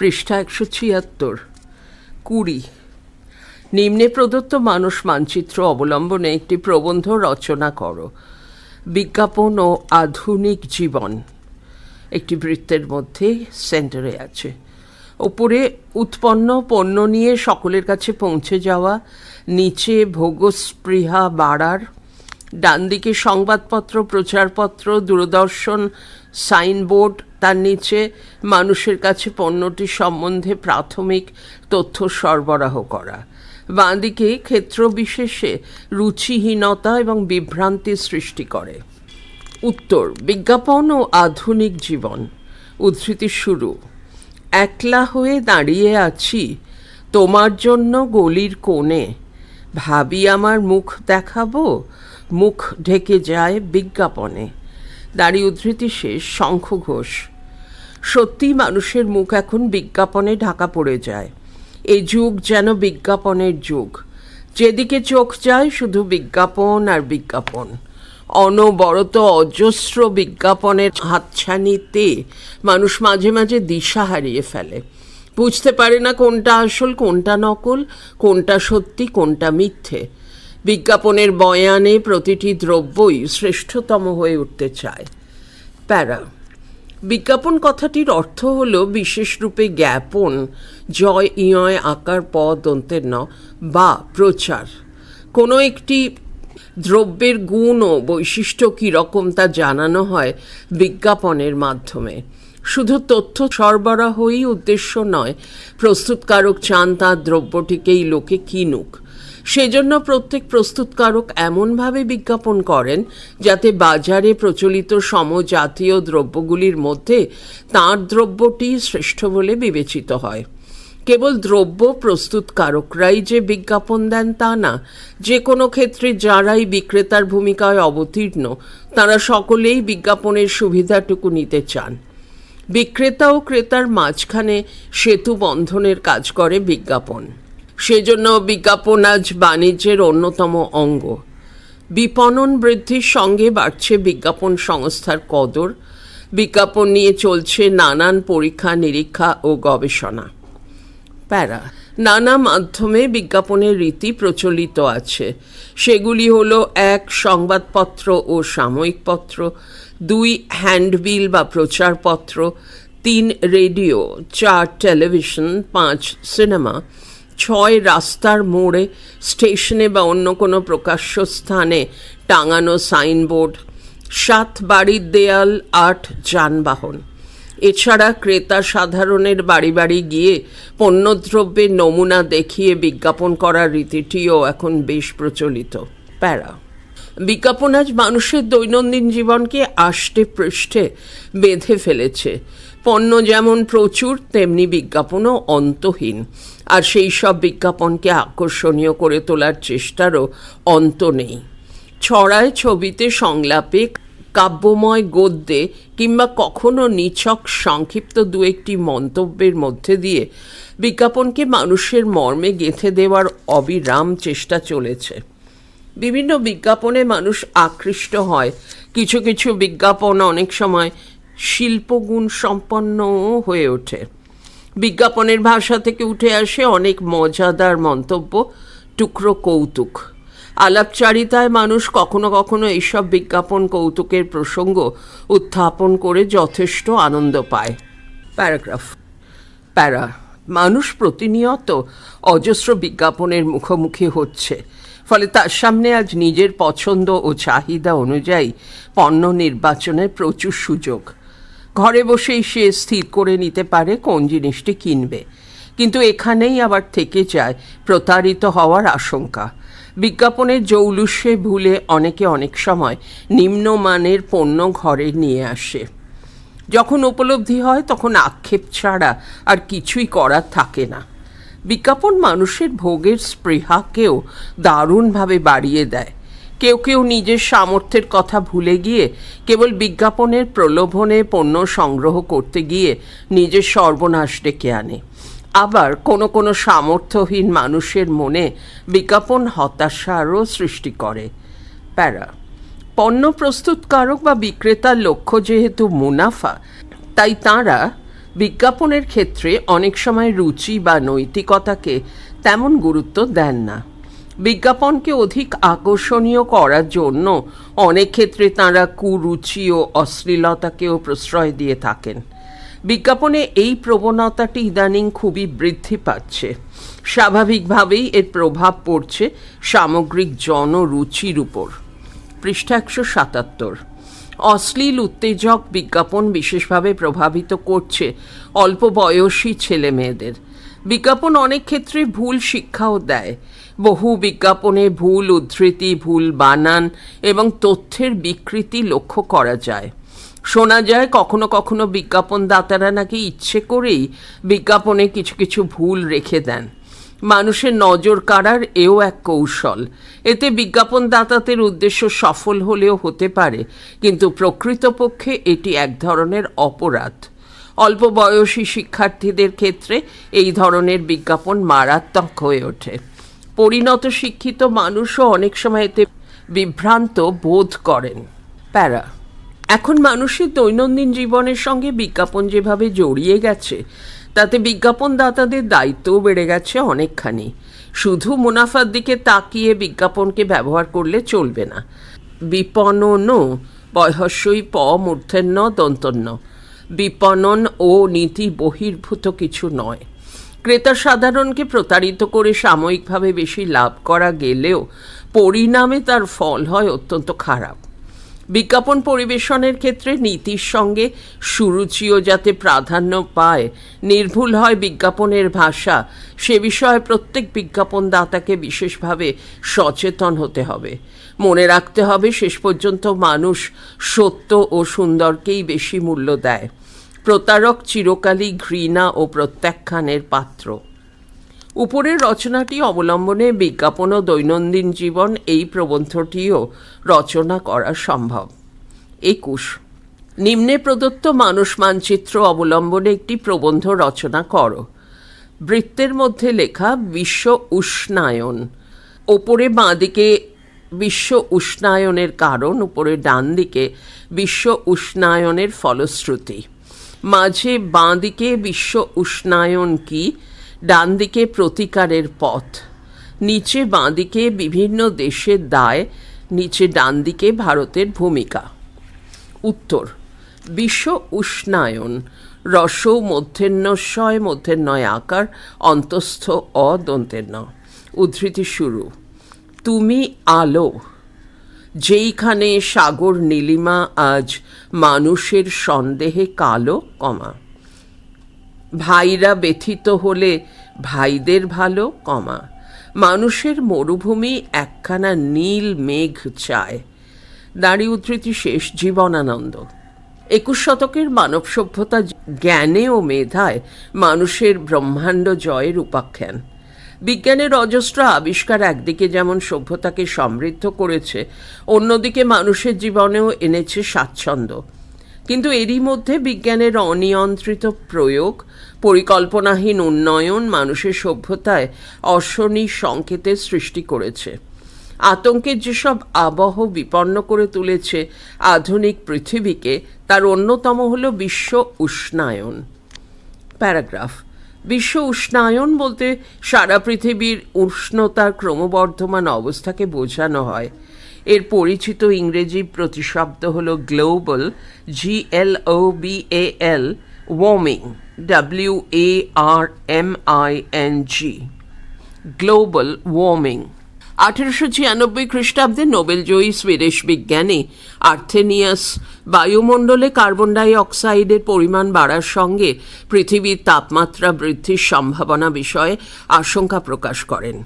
পৃষ্ঠা একশো ছিয়াত্তর। কুড়ি। নিম্নে প্রদত্ত মানুষ মানচিত্র অবলম্বনে একটি প্রবন্ধ রচনা করো। বিজ্ঞাপন ও আধুনিক জীবন। একটি বৃত্তের মধ্যে সেন্টারে আছে। ওপরে উৎপন্ন পণ্য নিয়ে সকলের কাছে পৌঁছে যাওয়া, নিচে ভোগস্পৃহা বাড়ার ডান দিকে সংবাদপত্র, প্রচারপত্র, দূরদর্শন, সাইনবোর্ড তার নিচে মানুষের কাছে পণ্যটি সম্বন্ধে প্রাথমিক তথ্য সরবরাহ করা। বাঁ দিকে ক্ষেত্র বিশেষে রুচিহীনতা এবং বিভ্রান্তি সৃষ্টি করে। উত্তর, বিজ্ঞাপন ও আধুনিক জীবন। উদ্ধৃতি শুরু। একলা হয়ে দাঁড়িয়ে আছি, তোমার জন্য গলির কোণে। ভাবি আমার মুখ দেখাবো, মুখ ঢেকে যায় বিজ্ঞাপনে। দাঁড়িয়ে উদ্ধৃতি শেষ, শঙ্খ ঘোষ। সত্যি মানুষের মুখ এখন বিজ্ঞাপনে ঢাকা পড়ে যায়। এই যুগ যেন বিজ্ঞাপনের যুগ। যেদিকে চোখ যায় শুধু বিজ্ঞাপন আর বিজ্ঞাপন। অনবরত অজস্র বিজ্ঞাপনের হাতছানিতে মানুষ মাঝে মাঝে দিশা হারিয়ে ফেলে। বুঝতে পারে না কোনটা আসল, কোনটা নকল, কোনটা সত্যি, কোনটা মিথ্যে। বিজ্ঞাপনের বয়ানে প্রতিটি দ্রব্যই শ্রেষ্ঠতম হয়ে উঠতে চায়। প্যারা। বিজ্ঞাপন কথাটির অর্থ হল বিশেষ রূপে জ্ঞাপন, জয়, ইয়, আকার, পদ দন্তের ন বা প্রচার। কোনো একটি দ্রব্যের গুণ ও বৈশিষ্ট্য কীরকম তা জানানো হয় বিজ্ঞাপনের মাধ্যমে। শুধু তথ্য সরবরাহই উদ্দেশ্য নয়, প্রস্তুতকারক চান তার দ্রব্যটিকেই লোকে কিনুক। সেজন্য প্রত্যেক প্রস্তুতকারক এমনভাবে বিজ্ঞাপন করেন যাতে বাজারে প্রচলিত সমজাতীয় দ্রব্যগুলির মধ্যে তাঁর দ্রব্যটি শ্রেষ্ঠ বলে বিবেচিত হয়। কেবল দ্রব্য প্রস্তুতকারকরাই যে বিজ্ঞাপন দেন তা না, যে কোনো ক্ষেত্রে যারাই বিক্রেতার ভূমিকায় অবতীর্ণ, তারা সকলেই বিজ্ঞাপনের সুবিধাটুকু নিতে চান। বিক্রেতা ও ক্রেতার মাঝখানে সেতু বন্ধনের কাজ করে বিজ্ঞাপন। সেজন্য বিজ্ঞাপন আজ বাণিজ্যের অন্যতম অঙ্গ। বিপণন বৃদ্ধির সঙ্গে বাড়ছে বিজ্ঞাপন সংস্থার কদর। বিজ্ঞাপন নিয়ে চলছে নানান পরীক্ষা, নিরীক্ষা ও গবেষণা। প্যারা, নানা মাধ্যমে বিজ্ঞাপনের রীতি প্রচলিত আছে। সেগুলি হলো এক, সংবাদপত্র ও সাময়িকপত্র দুই, হ্যান্ডবিল বা প্রচারপত্র, তিন, রেডিও, চার, টেলিভিশন, পাঁচ, সিনেমা। ছয় রাস্তার মোড়ে, স্টেশনে বা অন্য কোনো প্রকাশ্য স্থানে টাঙানো সাইনবোর্ড, সাত বাড়ির দেয়াল, আট যানবাহন। এছাড়া ক্রেতা সাধারণের বাড়ি বাড়ি গিয়ে পণ্যদ্রব্যের নমুনা দেখিয়ে বিজ্ঞাপন করার রীতিটিও এখন বেশ প্রচলিত। প্যারা। বিজ্ঞাপন আজ মানুষের দৈনন্দিন জীবনকে আষ্টে পৃষ্ঠে বেঁধে ফেলেছে। পণ্য যেমন প্রচুর, তেমনি বিজ্ঞাপনও অন্তহীন। আর সেই সব বিজ্ঞাপনকে আকর্ষণীয় করে তোলার চেষ্টারও অন্ত নেই। ছড়ায় ছবিতে সংলাপে কাব্যময় গদ্যে কিংবা কখনো নিছক সংক্ষিপ্ত দু একটি মন্তব্যের মধ্যে দিয়ে বিজ্ঞাপনকে মানুষের মর্মে গেঁথে দেওয়ার অবিরাম চেষ্টা চলেছে। বিভিন্ন বিজ্ঞাপনে মানুষ আকৃষ্ট হয়। কিছু কিছু বিজ্ঞাপন অনেক সময় শিল্পগুণ সম্পন্নও হয়ে ওঠে। বিজ্ঞাপনের ভাষা থেকে উঠে আসে অনেক মজাদার মন্তব্য, টুকরো কৌতুক। আলাপচারিতায় মানুষ কখনো কখনো এইসব বিজ্ঞাপন কৌতুকের প্রসঙ্গ উত্থাপন করে যথেষ্ট আনন্দ পায়। প্যারাগ্রাফ। প্যারা, মানুষ প্রতিনিয়ত অজস্র বিজ্ঞাপনের মুখোমুখি হচ্ছে, ফলে তার সামনে আজ নিজের পছন্দ ও চাহিদা অনুযায়ী পণ্য নির্বাচনের প্রচুর সুযোগ। ঘরে বসেই সে স্থির করে নিতে পারে কোন জিনিসটি কিনবে। কিন্তু এখানেই আবার থেকে যায় প্রতারিত হওয়ার আশঙ্কা। বিজ্ঞাপনের জৌলুসে ভুলে অনেকে অনেক সময় নিম্নমানের পণ্য ঘরে নিয়ে আসে। যখন উপলব্ধি হয় তখন আক্ষেপ ছাড়া আর কিছুই করার থাকে না। বিজ্ঞাপন মানুষের ভোগের স্পৃহাকেও দারুণভাবে বাড়িয়ে দেয়। কেউ কেউ নিজের সামর্থ্যের কথা ভুলে গিয়ে কেবল বিজ্ঞাপনের প্রলোভনে পণ্য সংগ্রহ করতে গিয়ে নিজের সর্বনাশ ডেকে আনে। আবার কোনো কোনো সামর্থ্যহীন মানুষের মনে বিজ্ঞাপন হতাশারও সৃষ্টি করে। প্যারা, পণ্য প্রস্তুতকারক বা বিক্রেতার লক্ষ্য যেহেতু মুনাফা, তাই তাঁরা বিজ্ঞাপনের ক্ষেত্রে অনেক সময় রুচি বা নৈতিকতাকে তেমন গুরুত্ব দেন না। বিজ্ঞাপনকে অধিক আকর্ষণীয় করার জন্য অনেক ক্ষেত্রে তাঁরা কুরুচি ও অশ্লীলতাকেও প্রশ্রয় দিয়ে থাকেন। বিজ্ঞাপনে এই প্রবণতাটি ইদানিং খুবই বৃদ্ধি পাচ্ছে। স্বাভাবিকভাবেই এর প্রভাব পড়ছে সামগ্রিক জনরুচির উপর। পৃষ্ঠা একশো সাতাত্তর। অশ্লীল উত্তেজক বিজ্ঞাপন বিশেষভাবে প্রভাবিত করছে অল্প বয়সী ছেলে মেয়েদের বিজ্ঞাপন অনেক ক্ষেত্রে ভুল শিক্ষাও দেয়। বহু বিজ্ঞাপনে ভুল উদ্ধৃতি, ভুল বানান এবং তথ্যের বিকৃতি লক্ষ্য করা যায়। শোনা যায়, কখনো কখনো বিজ্ঞাপনদাতারা নাকি ইচ্ছে করেই বিজ্ঞাপনে কিছু কিছু ভুল রেখে দেন। মানুষের নজর কাড়ার এও এক কৌশল। এতে বিজ্ঞাপনদাতাদের উদ্দেশ্য সফল হলেও হতে পারে, কিন্তু প্রকৃতপক্ষে এটি এক ধরনের অপরাধ। অল্প বয়সী শিক্ষার্থীদের ক্ষেত্রে এই ধরনের বিজ্ঞাপন মারাত্মক হয়ে ওঠে। পরিণত শিক্ষিত মানুষও অনেক সময় এতে বিভ্রান্ত বোধ করেন। প্যারা, এখন মানুষের দৈনন্দিন জীবনের সঙ্গে বিজ্ঞাপন যেভাবে জড়িয়ে গেছে, তাতে বিজ্ঞাপনদাতাদের দায়িত্বও বেড়ে গেছে অনেকখানি। শুধু মুনাফার দিকে তাকিয়ে বিজ্ঞাপনকে ব্যবহার করলে চলবে না। বিপণনও বয়স্যই প মূর্ধন্য দন্তন্য। বিপণন ও নীতি বহির্ভূত কিছু নয়। ক্রেতা সাধারণকে প্রতারিত করে সাময়িকভাবে বেশি লাভ করা গেলেও পরিণামে তার ফল হয় অত্যন্ত খারাপ। বিজ্ঞাপন পরিবেশনের ক্ষেত্রে নীতির সঙ্গে সুরুচিও যাতে প্রাধান্য পায়, নির্ভুল হয় বিজ্ঞাপনের ভাষা, সে বিষয়ে প্রত্যেক বিজ্ঞাপনদাতাকে বিশেষভাবে সচেতন হতে হবে। মনে রাখতে হবে, শেষ পর্যন্ত মানুষ সত্য ও সুন্দরকেই বেশি মূল্য দেয়। প্রতারক চিরকালই ঘৃণা ও প্রত্যাখ্যানের পাত্র। উপরের রচনাটি অবলম্বনে বিজ্ঞাপন ও দৈনন্দিন জীবন এই প্রবন্ধটিও রচনা করা সম্ভব। একুশ। নিম্নে প্রদত্ত মানুষ মানচিত্র অবলম্বনে একটি প্রবন্ধ রচনা করো। বৃত্তের মধ্যে লেখা, বিশ্ব উষ্ণায়ন। ওপরে বাঁদিকে বিশ্ব উষ্ণায়নের কারণ। উপরে ডান দিকে, বিশ্ব উষ্ণায়নের ফলশ্রুতি। মাঝে বাঁদিকে বিশ্ব উষ্ণায়ন কি ডান দিকে প্রতিকারের পথ, নিচে বাঁদিকে বিভিন্ন দেশের দায়, নিচে ডান দিকে ভারতের ভূমিকা। উত্তর, বিশ্ব উষ্ণায়ন, রস মধ্যেন্নশয়, মধ্যেন্নয় আকার, অন্তস্থ অদন্তেন্ন উদ্ধৃতি শুরু। তুমি আলো যেইখানে সাগর নীলিমা আজ মানুষের সন্দেহে কালো কমা। ভাইরা ব্যথিত হলে ভাইদের ভালো কমা। মানুষের মরুভূমি একখানা নীল মেঘ চায়। দাড়ি উদ্ধৃতি শেষ জীবনানন্দ। একুশ শতকের মানব সভ্যতা জ্ঞানে ও মেধায় মানুষের ব্রহ্মাণ্ড জয়ের উপাখ্যান। বিজ্ঞানের অজস্র আবিষ্কার একদিকে যেমন সভ্যতাকে সমৃদ্ধ করেছে, অন্যদিকে মানুষের জীবনেও এনেছে স্বাচ্ছন্দ্য। কিন্তু এরই মধ্যে বিজ্ঞানের অনিয়ন্ত্রিত প্রয়োগ, পরিকল্পনাহীন উন্নয়ন মানুষের সভ্যতায় অশনি সংকেতের সৃষ্টি করেছে। আতঙ্কের যেসব আবহ বিপন্ন করে তুলেছে আধুনিক পৃথিবীকে, তার অন্যতম হল বিশ্ব উষ্ণায়ন। প্যারাগ্রাফ বিশ্ব উষ্ণায়ন বলতে সারা পৃথিবীর উষ্ণতার ক্রমবর্ধমান অবস্থাকে বোঝানো হয়। এর পরিচিত ইংরেজি প্রতিশব্দ হল global G L O B A L warming W A R M I N G global warming আঠেরোশো ছিয়ানব্বই খ্রিস্টাব্দে নোবেলজয়ী সুইডিশ বিজ্ঞানী আর্থেনিয়াস বায়ুমণ্ডলে কার্বন ডাই অক্সাইডের পরিমাণ বাড়ার সঙ্গে পৃথিবীর তাপমাত্রা বৃদ্ধির সম্ভাবনা বিষয়ে আশঙ্কা প্রকাশ করেন।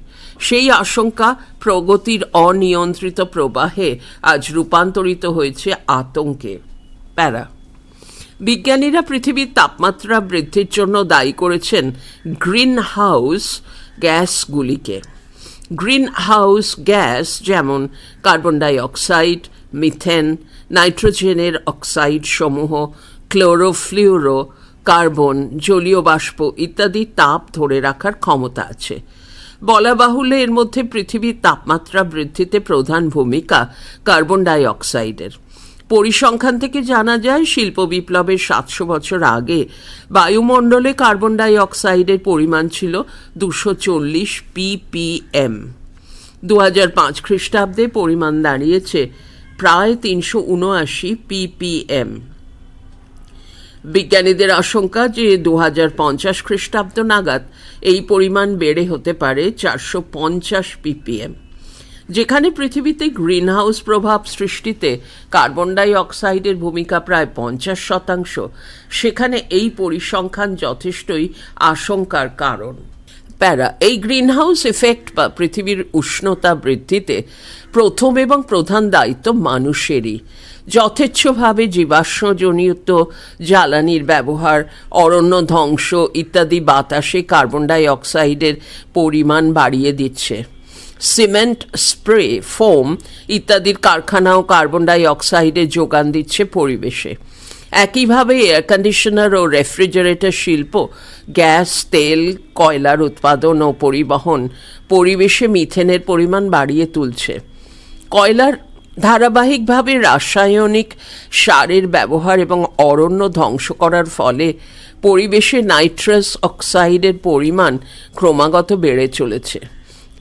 সেই আশঙ্কা প্রগতির অনিয়ন্ত্রিত প্রবাহে আজ রূপান্তরিত হয়েছে আতঙ্কে। প্যারা। বিজ্ঞানীরা পৃথিবীর তাপমাত্রা বৃদ্ধির জন্য দায়ী করেছেন গ্রিন হাউস গ্যাসগুলিকে। গ্রিন হাউস গ্যাস যেমন কার্বন ডাই অক্সাইড মিথেন, নাইট্রোজেনের অক্সাইড সমূহ ক্লোরোফ্লিউরো কার্বন, জলীয় বাষ্প ইত্যাদি তাপ ধরে রাখার ক্ষমতা আছে। বলা বাহুল্য এর মধ্যে পৃথিবীর তাপমাত্রা বৃদ্ধিতে প্রধান ভূমিকা কার্বন ডাই অক্সাইডের পরিসংখ্যান থেকে জানা যায়, শিল্প বিপ্লবের সাতশো বছর আগে বায়ুমণ্ডলে কার্বন ডাই অক্সাইডের পরিমাণ ছিল দুশো চল্লিশ পিপিএম। দু হাজার পাঁচ খ্রিস্টাব্দে পরিমাণ দাঁড়িয়েছে প্রায় তিনশো উনআশি পিপিএম। বিজ্ঞানীদের আশঙ্কা যে দু হাজার পঞ্চাশ খ্রিস্টাব্দ নাগাদ এই পরিমাণ বেড়ে হতে পারে চারশো পঞ্চাশ পিপিএম। যেখানে পৃথিবীতে গ্রিনহাউস প্রভাব সৃষ্টিতে কার্বন ডাই অক্সাইডের ভূমিকা প্রায় পঞ্চাশ শতাংশ, সেখানে এই পরিসংখ্যান যথেষ্টই আশঙ্কার কারণ। প্যারা, এই গ্রিনহাউস এফেক্ট বা পৃথিবীর উষ্ণতা বৃদ্ধিতে প্রথম এবং প্রধান দায়িত্ব মানুষেরই। যথেচ্ছভাবে জীবাশ্মজনিত জ্বালানির ব্যবহার, অরণ্য ধ্বংস ইত্যাদি বাতাসে কার্বন ডাই অক্সাইডের পরিমাণ বাড়িয়ে দিচ্ছে। সিমেন্ট স্প্রে, ফোম ইত্যাদির কারখানাও কার্বন ডাই অক্সাইডের যোগান দিচ্ছে পরিবেশে। একইভাবে এয়ার কন্ডিশনার ও রেফ্রিজারেটর শিল্প, গ্যাস, তেল, কয়লার উৎপাদন ও পরিবহন পরিবেশে মিথেনের পরিমাণ বাড়িয়ে তুলছে। কয়লার ধারাবাহিকভাবে রাসায়নিক সারের ব্যবহার এবং অরণ্য ধ্বংস করার ফলে পরিবেশে নাইট্রাস অক্সাইডের পরিমাণ ক্রমাগত বেড়ে চলেছে।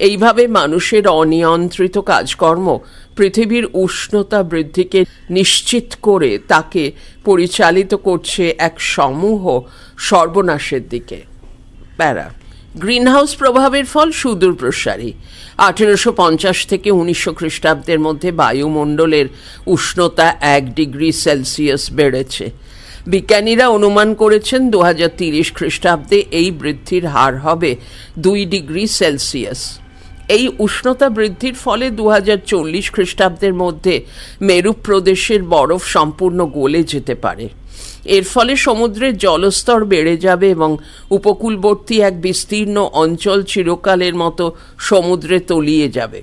এইভাবে মানুষের অনিয়ন্ত্রিত কাজকর্ম পৃথিবীর উষ্ণতা বৃদ্ধিকে নিশ্চিত করে তাকে পরিচালিত করছে এক সমূহ সর্বনাশের দিকে। প্যারা, গ্রিনহাউস প্রভাবের ফল সুদূর প্রসারী। আঠেরোশো পঞ্চাশ থেকে উনিশশো খ্রিস্টাব্দের মধ্যে বায়ুমণ্ডলের উষ্ণতা এক ডিগ্রি সেলসিয়াস বেড়েছে। বিজ্ঞানীরা অনুমান করেছেন দু হাজার তিরিশ খ্রিস্টাব্দে এই বৃদ্ধির হার হবে দুই ডিগ্রি সেলসিয়াস। এই উষ্ণতা বৃদ্ধির ফলে দু হাজার চল্লিশ খ্রিস্টাব্দের মধ্যে মেরু প্রদেশের বরফ সম্পূর্ণ গলে যেতে পারে। এর ফলে সমুদ্রের জলস্তর বেড়ে যাবে এবং উপকূলবর্তী এক বিস্তীর্ণ অঞ্চল চিরকালের মতো সমুদ্রে তলিয়ে যাবে।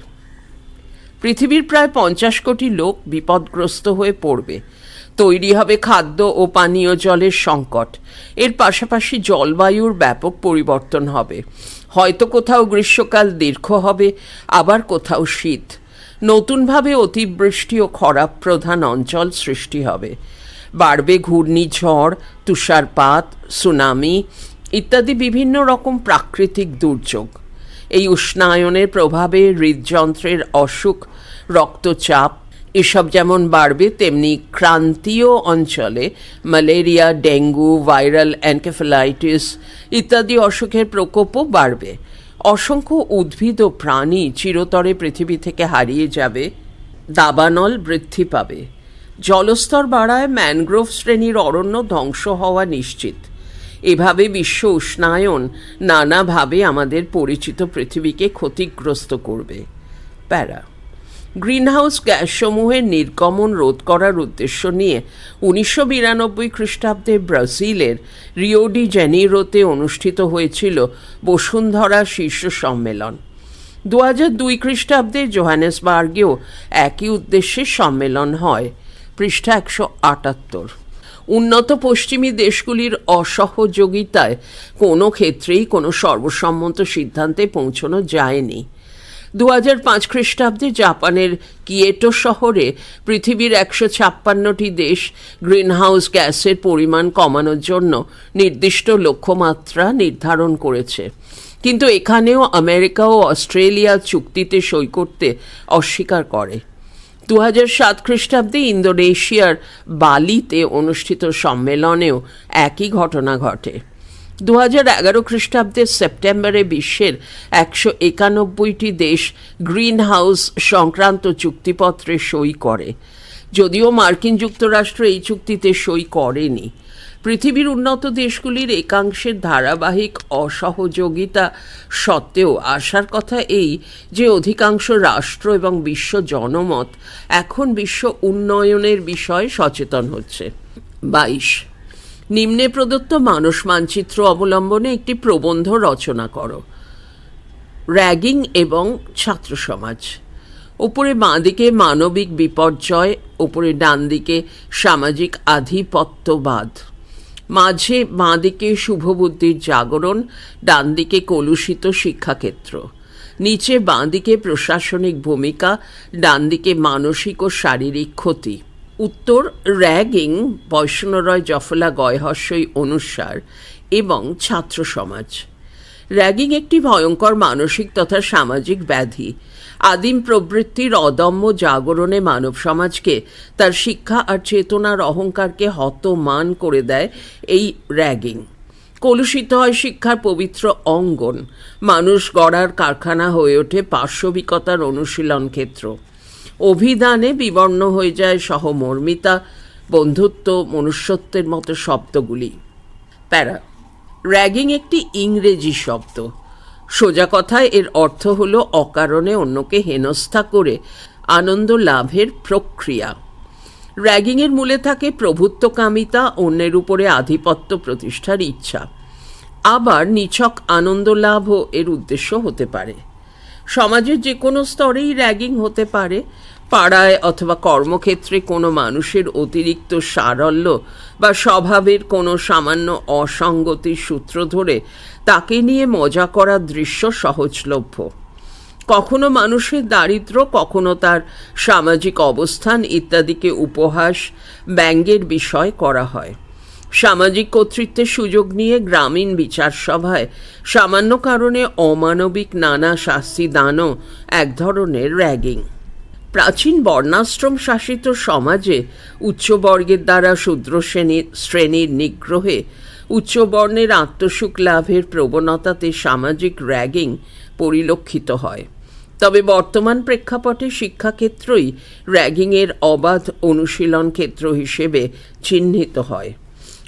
পৃথিবীর প্রায় পঞ্চাশ কোটি লোক বিপদগ্রস্ত হয়ে পড়বে। তৈরি হবে খাদ্য ও পানীয় জলের সংকট। এর পাশাপাশি জলবায়ুর ব্যাপক পরিবর্তন হবে। হয়তো কোথাও গ্রীষ্মকাল দীর্ঘ হবে, আবার কোথাও শীত। নতুনভাবে অতিবৃষ্টি ও খরা প্রধান অঞ্চল সৃষ্টি হবে। বাড়বে ঘূর্ণিঝড়, তুষারপাত, সুনামি ইত্যাদি বিভিন্ন রকম প্রাকৃতিক দুর্যোগ। এই উষ্ণায়নের প্রভাবে হৃদযন্ত্রের অসুখ, রক্তচাপ এসব যেমন বাড়বে, তেমনি ক্রান্তীয় অঞ্চলে ম্যালেরিয়া, ডেঙ্গু, ভাইরাল অ্যানকেফেলাইটিস ইত্যাদি অসুখের প্রকোপও বাড়বে। অসংখ্য উদ্ভিদ ও প্রাণী চিরতরে পৃথিবী থেকে হারিয়ে যাবে, দাবানল বৃদ্ধি পাবে। জলস্তর বাড়ায় ম্যানগ্রোভ শ্রেণির অরণ্য ধ্বংস হওয়া নিশ্চিত। এভাবে বিশ্ব উষ্ণায়ন নানাভাবে আমাদের পরিচিত পৃথিবীকে ক্ষতিগ্রস্ত করবে। প্যারা গ্রিনহাউস গ্যাসসমূহের নির্গমন রোধ করার উদ্দেশ্য নিয়ে উনিশশো বিরানব্বই খ্রিস্টাব্দে ব্রাজিলের রিওডি জেনিরোতে অনুষ্ঠিত হয়েছিল বসুন্ধরা শীর্ষ সম্মেলন। দু হাজার দুই খ্রিস্টাব্দে জোহানেসবার্গেও একই উদ্দেশ্যে সম্মেলন হয়, পৃষ্ঠা একশো আটাত্তর। উন্নত পশ্চিমী দেশগুলির অসহযোগিতায় কোনো ক্ষেত্রেই কোনো সর্বসম্মত সিদ্ধান্তে পৌঁছানো যায়নি। দু হাজার পাঁচ খ্রিস্টাব্দে জাপানের কিয়েটো শহরে পৃথিবীর একশো ছাপ্পান্নটি দেশ গ্রিনহাউস গ্যাসের পরিমাণ কমানোর জন্য নির্দিষ্ট লক্ষ্যমাত্রা নির্ধারণ করেছে। কিন্তু এখানেও আমেরিকা ও অস্ট্রেলিয়া চুক্তিতে সই করতে অস্বীকার করে। দু হাজার সাত খ্রিস্টাব্দে ইন্দোনেশিয়ার বালিতে অনুষ্ঠিত সম্মেলনেও একই ঘটনা ঘটে। দু হাজার এগারো খ্রিস্টাব্দের সেপ্টেম্বরে বিশ্বের একশো একানব্বইটি দেশ গ্রিন হাউস সংক্রান্ত চুক্তিপত্রে সই করে। যদিও মার্কিন যুক্তরাষ্ট্র এই চুক্তিতে সই করেনি। পৃথিবীর উন্নত দেশগুলির একাংশের ধারাবাহিক অসহযোগিতা সত্ত্বেও আসার কথা এই যে অধিকাংশ রাষ্ট্র এবং বিশ্ব জনমত এখন বিশ্ব উন্নয়নের বিষয়ে সচেতন হচ্ছে। বাইশ নিম্নে প্রদত্ত মানুষ মানচিত্র অবলম্বনে একটি প্রবন্ধ রচনা করো। র্যাগিং এবং ছাত্র সমাজ। উপরে বাঁ দিকে মানবিক বিপর্যয়, উপরে ডান দিকে সামাজিক আধিপত্যবাদ। মাঝে বাঁ দিকে শুভবুদ্ধির জাগরণ, ডান দিকে কলুষিত শিক্ষাক্ষেত্র। নিচে বাঁ দিকে প্রশাসনিক ভূমিকা, ডান দিকে মানসিক ও শারীরিক ক্ষতি। উত্তর র্যাগিং বৈষ্ণরয় জফলা গয়হস্যই অনুসার এবং ছাত্র সমাজ। র্যাগিং একটি ভয়ঙ্কর মানসিক তথা সামাজিক ব্যাধি। আদিম প্রবৃত্তির অদম্য জাগরণে মানব সমাজকে তার শিক্ষা আর চেতনার অহংকারকে হতমান করে দেয় এই র্যাগিং। কলুষিত হয় শিক্ষার পবিত্র অঙ্গন। মানুষ গড়ার কারখানা হয়ে ওঠে পার্শ্ববিকতার অনুশীলন ক্ষেত্র। অভিধানে বিবর্ণ হয়ে যায় সহমর্মিতা, বন্ধুত্ব, মনুষ্যত্বের মতো শব্দগুলি। প্যারা, র্যাগিং একটি ইংরেজি শব্দ। সোজা কথায় এর অর্থ হল অকারণে অন্যকে হেনস্থা করে আনন্দ লাভের প্রক্রিয়া। র্যাগিংয়ের মূলে থাকে প্রভুত্বকামিতা, অন্যের উপরে আধিপত্য প্রতিষ্ঠার ইচ্ছা। আবার নিছক আনন্দ লাভও এর উদ্দেশ্য হতে পারে। সমাজের যে কোনো স্তরেই র্যাগিং হতে পারে। পাড়ায় অথবা কর্মক্ষেত্রে কোনো মানুষের অতিরিক্ত সারল্য বা স্বভাবের কোনো সামান্য অসঙ্গতির সূত্র ধরে তাকে নিয়ে মজা করার দৃশ্য সহজলভ্য। কখনো মানুষের দারিদ্র, কখনো তার সামাজিক অবস্থান ইত্যাদিকে উপহাস ব্যঙ্গের বিষয় করা হয়। সামাজিক কর্তৃত্বের সুযোগ নিয়ে গ্রামীণ বিচার সভায়। সামান্য কারণে অমানবিক নানা শাস্তি দানও এক ধরনের র্যাগিং। প্রাচীন বর্ণাশ্রম শাসিত সমাজে উচ্চবর্গের দ্বারা শূদ্র শ্রেণির শ্রেণির নিগ্রহে উচ্চবর্ণের আত্মসুখ লাভের প্রবণতাতে সামাজিক র্যাগিং পরিলক্ষিত হয়। তবে বর্তমান প্রেক্ষাপটে শিক্ষাক্ষেত্রই র্যাগিংয়ের অবাধ অনুশীলন ক্ষেত্র হিসেবে চিহ্নিত হয়।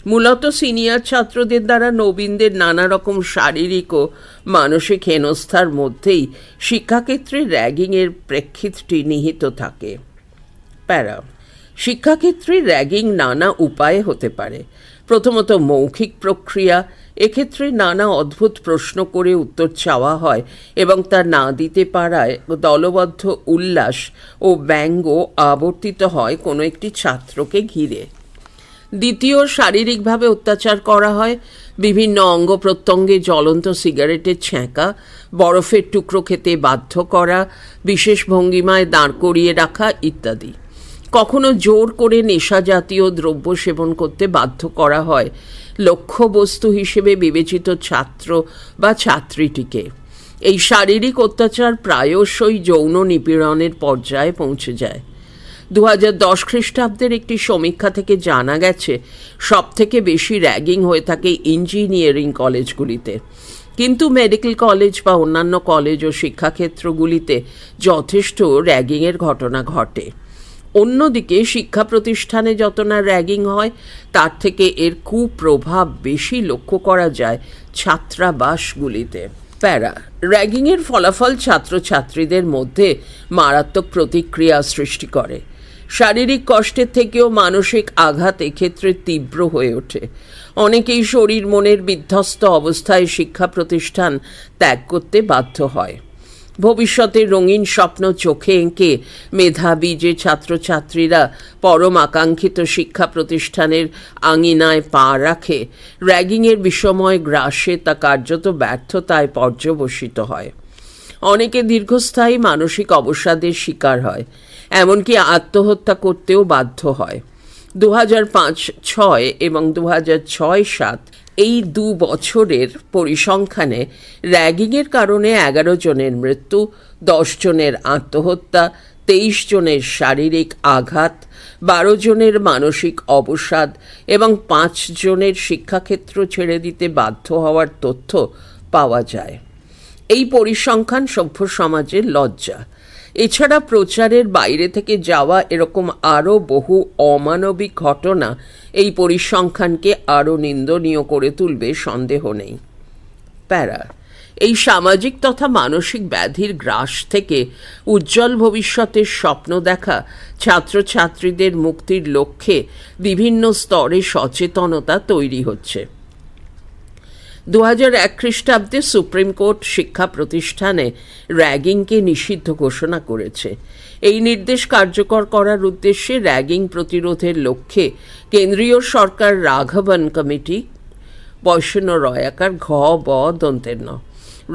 মূলত সিনিয়র ছাত্রদের দ্বারা নবীনদের নানা রকম শারীরিক ও মানসিক হেনস্থার মধ্যেই শিক্ষাক্ষেত্রে র্যাগিংয়ের প্রেক্ষিতটি নিহিত থাকে। প্যারা, শিক্ষাক্ষেত্রে র্যাগিং নানা উপায়ে হতে পারে। প্রথমত মৌখিক প্রক্রিয়া, এক্ষেত্রে নানা অদ্ভুত প্রশ্ন করে উত্তর চাওয়া হয় এবং তা না দিতে পারায় দলবদ্ধ উল্লাস ও ব্যঙ্গ আবর্তিত হয় কোনো একটি ছাত্রকে ঘিরে। দ্বিতীয় শারীরিকভাবে অত্যাচার করা হয়। বিভিন্ন অঙ্গ প্রত্যঙ্গে জ্বলন্ত সিগারেটের ছ্যাঁকা, বরফের টুকরো খেতে বাধ্য করা, বিশেষ ভঙ্গিমায় দাঁড় করিয়ে রাখা ইত্যাদি। কখনো জোর করে নেশা জাতীয় দ্রব্য সেবন করতে বাধ্য করা হয়। লক্ষ্যবস্তু হিসেবে বিবেচিত ছাত্র বা ছাত্রীটিকে। এই শারীরিক অত্যাচার প্রায়শই যৌন নিপীড়নের পর্যায়ে পৌঁছে যায়। দু হাজার দশ খ্রিস্টাব্দের একটি সমীক্ষা থেকে জানা গেছে সব থেকে বেশি র্যাগিং হয়ে থাকে ইঞ্জিনিয়ারিং কলেজগুলিতে। কিন্তু মেডিকেল কলেজ বা অন্যান্য কলেজ ও শিক্ষাক্ষেত্রগুলিতে যথেষ্ট র্যাগিংয়ের ঘটনা ঘটে। অন্যদিকে শিক্ষা প্রতিষ্ঠানে যত না র্যাগিং হয়, তার থেকে এর কুপ্রভাব বেশি লক্ষ্য করা যায় ছাত্রাবাসগুলিতে। প্যারা, র্যাগিংয়ের ফলাফল ছাত্রছাত্রীদের মধ্যে মারাত্মক প্রতিক্রিয়া সৃষ্টি করে। শারীরিক কষ্টের থেকেও মানসিক আঘাত এক্ষেত্রে তীব্র হয়ে ওঠে। অনেকেই শরীর মনের বিধ্বস্ত অবস্থায় শিক্ষা প্রতিষ্ঠান ত্যাগ করতে বাধ্য হয়। ভবিষ্যতে রঙিন স্বপ্ন চোখে এঁকে মেধাবী যে ছাত্রছাত্রীরা পরম আকাঙ্ক্ষিত শিক্ষা প্রতিষ্ঠানের আঙিনায় পা রাখে, র্যাগিংয়ের বিষময় গ্রাসে তা কার্যত ব্যর্থতায় পর্যবসিত হয়। অনেকে দীর্ঘস্থায়ী মানসিক অবসাদের শিকার হয়। এমনকি আত্মহত্যা করতেও বাধ্য হয়। দু হাজার পাঁচ ছয় এবং দু হাজার ছয় সাত এই দু বছরের পরিসংখ্যানে র্যাগিংয়ের কারণে এগারো জনের মৃত্যু, দশ জনের আত্মহত্যা, তেইশ জনের শারীরিক আঘাত, বারো জনের মানসিক অবসাদ এবং পাঁচ জনের শিক্ষাক্ষেত্র ছেড়ে দিতে বাধ্য হওয়ার তথ্য পাওয়া যায়। এই পরিসংখ্যান সভ্য সমাজের লজ্জা। এছাড়া প্রচারের বাইরে থেকে যাওয়া এরকম আরও বহু অমানবিক ঘটনা এই পরিসংখ্যানকে আরও নিন্দনীয় করে তুলবে সন্দেহ নেই। প্যারা, এই সামাজিক তথা মানসিক ব্যাধির গ্রাস থেকে উজ্জ্বল ভবিষ্যতের স্বপ্ন দেখা ছাত্রছাত্রীদের মুক্তির লক্ষ্যে বিভিন্ন স্তরে সচেতনতা তৈরি হচ্ছে। দু এক খ্রিস্টাব্দে সুপ্রিম কোর্ট শিক্ষা প্রতিষ্ঠানে র্যাগিংকে নিষিদ্ধ ঘোষণা করেছে। এই নির্দেশ কার্যকর করার উদ্দেশ্যে র্যাগিং প্রতিরোধের লক্ষ্যে কেন্দ্রীয় সরকার রাঘবন কমিটি বৈষ্ণ রয়াকার ঘ, ব দন্তের ন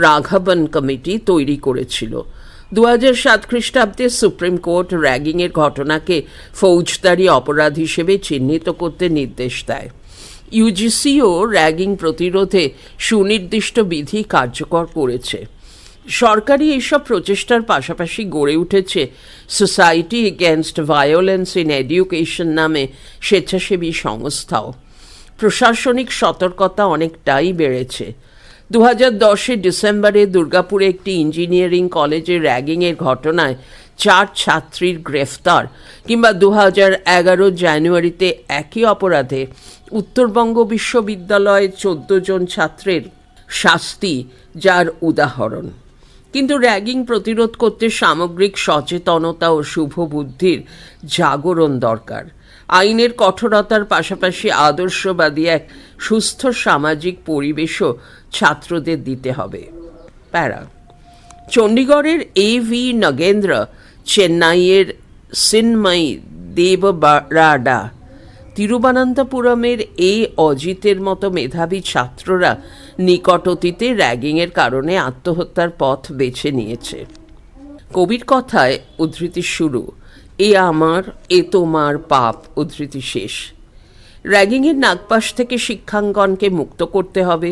রাঘবন কমিটি তৈরি করেছিল। দু সাত খ্রিস্টাব্দে সুপ্রিম কোর্ট র্যাগিংয়ের ঘটনাকে ফৌজদারি অপরাধ হিসেবে চিহ্নিত করতে নির্দেশ দেয়। ইউজিসিও র্যাগিং প্রতিরোধে সুনির্দিষ্ট বিধি কার্যকর করেছে। সরকারি এইসব প্রচেষ্টার পাশাপাশি গড়ে উঠেছে society against violence in education নামে স্বেচ্ছাসেবী সংস্থাও। প্রশাসনিক সতর্কতা অনেকটাই বেড়েছে। দু হাজার ডিসেম্বরে দুর্গাপুরে একটি ইঞ্জিনিয়ারিং কলেজে র্যাগিংয়ের ঘটনায় চার ছাত্রীর গ্রেফতার কিংবা দু এগারো জানুয়ারিতে একই অপরাধে উত্তরবঙ্গ বিশ্ববিদ্যালয়ে চোদ্দ জন ছাত্রের শাস্তি, যার উদাহরণ। কিন্তু র্যাগিং প্রতিরোধ করতে সামগ্রিক সচেতনতা ও শুভ বুদ্ধির জাগরণ দরকার। আইনের কঠোরতার পাশাপাশি আদর্শবাদী এক সুস্থ সামাজিক পরিবেশও ছাত্রদের দিতে হবে। প্যারা। চণ্ডীগড়ের এ ভি নগেন্দ্র চেন্নাইয়ের সিনময়ী দেবরাডা। তিরুবনন্তপুরমের এই অজিতের মতো মেধাবী ছাত্ররা নিকট অতীতে র্যাগিংয়ের কারণে আত্মহত্যার পথ বেছে নিয়েছে। কবির কথায় উদ্ধৃতি শুরু, এ আমার, এ তোমার পাপ উদ্ধৃতি শেষ। র্যাগিংয়ের নাগপাশ থেকে শিক্ষাঙ্গনকে মুক্ত করতে হবে।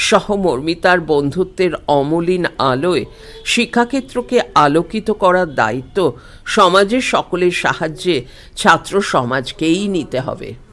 সহমর্মিতার বন্ধুত্বের অমলিন আলোয় শিক্ষাক্ষেত্রকে আলোকিত করার দায়িত্ব সমাজের সকলের সাহায্যে ছাত্র সমাজকেই নিতে হবে।